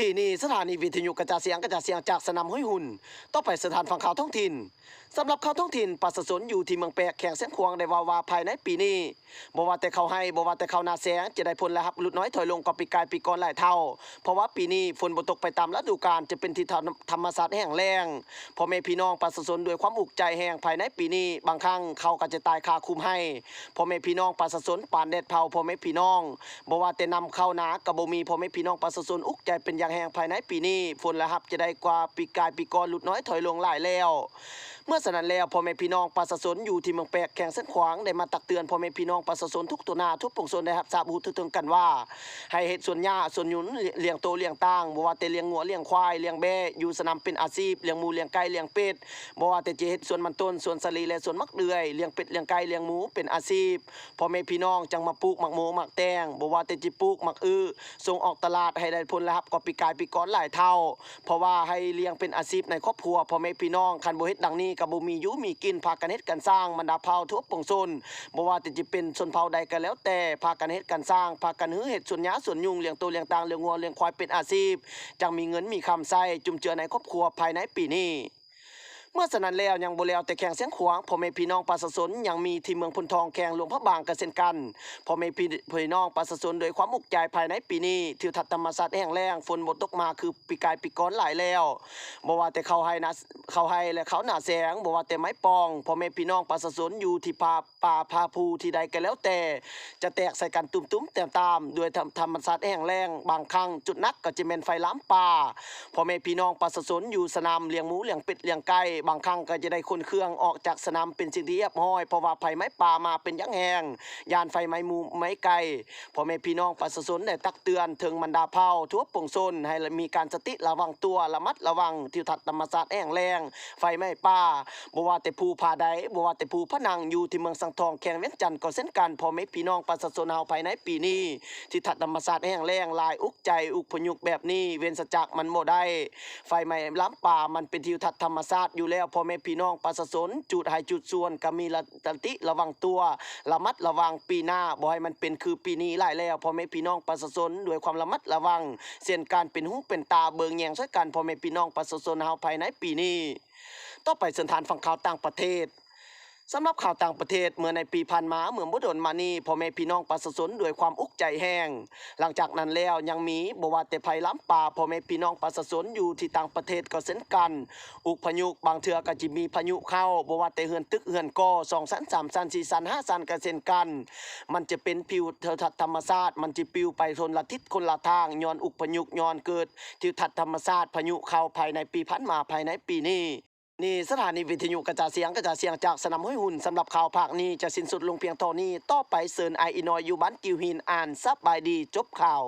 ที่นี่สถานีวิทยุกระจายเสียงกระจายเสียงจากสนามห้วยหุ่นต่อไปสถานฟังข่าวท้องถิ่นสำหรับข่าวท้องถิ่นปัสสนอยู่ที่เมืองแปะแข่งเส้นควงได้วาวาภายในปีนี้บ่ว่าแต่เขาให้บ่ว่าแต่เขานาแสงจะได้ผลแล้วครับลุดน้อยถอยลงกว่าปีกายปีก่อนหลายเท่า เพราะว่าปีนี้ฝนบ่ตกไปตามฤดูกาลจะเป็นที่ธรรมศาสตร์แห้งแล้งพ่อแม่พี่น้องปัสสนด้วยความอุกใจแห้งภายในปีนี้ บางครั้งเขาก็จะตายคาคุมให้พ่อแม่พี่น้องปัสสนปานแดดเผาพ่อแม่พี่น้องบ่ว่าแต่นำเข้านาก็บ่มีพ่อแม่พี่น้องปัสสนอุกใจเป็นอย่างแห้งภายในปีนี้ ฝนละหับจะได้กว่าปีกายปีก่อนลดน้อยถอยลงหลายแล้วเมื่อฉะนั้นแล้วพ่อแม่พี่น้องประชาชนอยู่ที่เมืองแปกแข่งเส้นขวางได้มาตักเตือนพ่อแม่พี่น้องประชาชนทุกตัวหน้าทุกปวงชนได้รับทราบรู้ถึงกันว่า ให้เฮ็ดส่วนหญ้าส่วนหยุนเลี้ยงโตเลี้ยงต่างบ่ว่าแต่เลี้ยงงัวเลี้ยงควายเลี้ยงแบะอยู่สนามเป็นอาชีพเลี้ยงหมูเลี้ยงไก่เลี้ยงเป็ดบ่ว่าแต่จะเฮ็ดส่วนมันต้นส่วนสลีและส่วนมักเดือยเลี้ยงเป็ดเลี้ยงไก่เลี้ยงหมูเป็นอาชีพพ่อแม่พี่น้องจังมาปลูกหมักโมหมักแตงบ่ว่าแต่จิปลูกหมักอื้อส่งออกตลาดให้ได้ผลลัพธ์กว่าปีกายปีก่อนหลายเท่า เพราะว่าให้เลี้ยงเป็นอาชีพในครอบครัวพ่อแม่พี่น้องคันบ่เฮ็ดดังนี้ก็บ่มีอยู่มีกินพากันเฮ็ดกันสร้างบรรดาเผ่าทั่วปวงชนบ่ว่าแต่จะเป็นชนเผ่าใดก็แล้วแต่พากันเฮ็ดกันสร้างพากันฮือเฮ็ดสวนหญ้าสวนยุงเลี้ยงตัวเลี้ยงตางเลี้ยงงัวเลี้ยงควายเป็นอาชีพจังมีเงินมีคำใช้จุมเจือในครอบครัวภายในปีนี้ เมื่อสนั้นแล้วยังบ่แล้วแต่แข่งเสียงขวางพ่อแม่พี่น้องประชาชนยังมีที่เมืองพนทองแข่งหลวงพระบางกันเช่นกันพ่อแม่พี่พี่น้องประชาชนโดยความอุกใจภายในปีนี้ทิวทัศน์ธรรมศาสตร์แห้งแล้งฝนบ่ตกมาคือปีกายปีก่อนหลายแล้วบ่ว่าแต่เขาให้นะเขาให้และเขาหน้าแสงบ่ว่าแต่ไม้ปองพ่อแม่พี่น้องประชาชนอยู่ที่ป่าป่าพาภูที่ใดก็แล้วแต่ จะแตกใส่กันตุ้มๆแต้มตามด้วยธรรมธรรมศาสตร์แห้งแล้งบางครั้งจุดนักก็จะเป็นไฟล้ำป่าพ่อแม่พี่น้องประชาชนอยู่สนามเลี้ยงหมูเลี้ยงเป็ดเลี้ยงไก่บางครั้งก็จะได้คนเครื่องออกจากสนามเป็นสิ่งที่เรียบร้อยเพราะว่าไฟไม้ป่ามาเป็นยังแหงยานไฟไม้มูไม้ไก่พ่อแม่พี่น้องประชาชนได้ตักเตือนถึงบรรดาเผ่าทั่วปวงชนให้มีการสติระวังตัวระมัดระวังทิวทัศน์ธรรมศาสตร์แห้งแรงไฟไม้ป่าบ่ว่าแต่ภูผาใดบ่ว่าแต่ภูพะนังอยู่ที่เมืองสังทองแข่งเวียงจันทน์ก็เช่นกันพ่อแม่พี่น้องประชาชนเฮาภายในปีนี้ที่ทัศน์ธรรมศาสตร์แห้งแรงลายอุกใจอุกพยุกแบบนี้เว้นสจักมันบ่ได้ไฟไม้ล้ำป่ามันเป็นทิวทัศน์ธรรมศาสตร์อยู่แล้วพ่อแม่พี่น้องประชาชนจุดหายจุดส่วนก็มีระติระวังตัว ระมัดระวังปีหน้าบ่ให้มันเป็นคือปีนี้หลายแล้วพ่อแม่พี่น้องประชาชนด้วยความระมัดระวัง เส้นการเป็นหูเป็นตาเบิงแยงใช้กันพ่อแม่พี่น้องประชาชนเฮาภายในปีนี้ ต่อไปสถานฟังข่าวต่างประเทศ สำหรับข่าวต่างประเทศเมื่อในปีผ่านมาเมื่อบ่โดนมานี้พ่อแม่พี่น้องประชาชนด้วยความอุกใจแห้ง หลังจากนั้นแล้วยังมีบวาแต่ภัยล้ำป่าพ่อแม่พี่น้องประชาชนอยู่ที่ต่างประเทศก็เช่นกัน อุกพายุบางเทื่อก็จิมีพายุเข้าบวาแต่เฮือนตึกเฮือนก่อ2ชั้น3ชั้น4ชั้น5ชั้นก็เช่นกัน มันจะเป็นผิวทิวทัศน์ธรรมชาติมันจะปิวไปคนละทิศคนละทางย้อนอุกพายุย้อนเกิดทิวทัศน์ธรรมชาติพายุเข้าภายในปีพันมาภายในปีนี้ นี่สถานีวิทยุกระจายเสียงกระจายเสียงจากสนามห้วยหุ่นสำหรับข่าวภาคนี้จะสิ้นสุดลงเพียงเท่านี้ต่อไปเซินไออินอยอยู่บ้านกิวหินอ่านซับบายดีจบข่าว